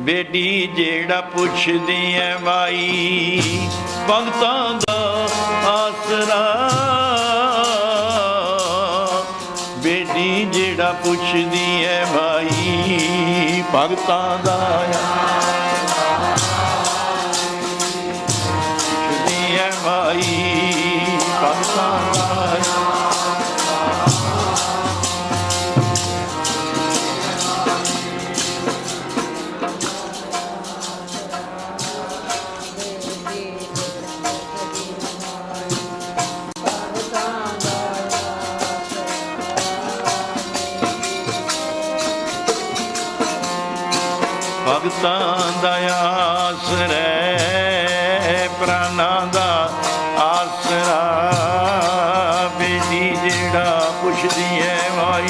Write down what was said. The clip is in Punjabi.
ਬੇਟੀ ਜਿਹੜਾ ਪੁੱਛਦੀ ਐ ਮਾਈ, ਭਗਤਾਂ ਦਾ ਆਸਰਾ। ਬੇਟੀ ਜਿਹੜਾ ਪੁੱਛਦੀ ਐ ਮਾਈ, ਭਗਤਾਂ ਦਾ ਪੁੱਛਦੀ ਐ ਮਾਈ। ਭਗਤਾਂ ਦਾ ਆਸਰੈ ਪ੍ਰਾਨਾਂ ਦਾ ਆਸਰਾ। ਬੇਦੀ ਜਿਹੜਾ ਪੁੱਛਦੀ ਐ ਮਾਈ।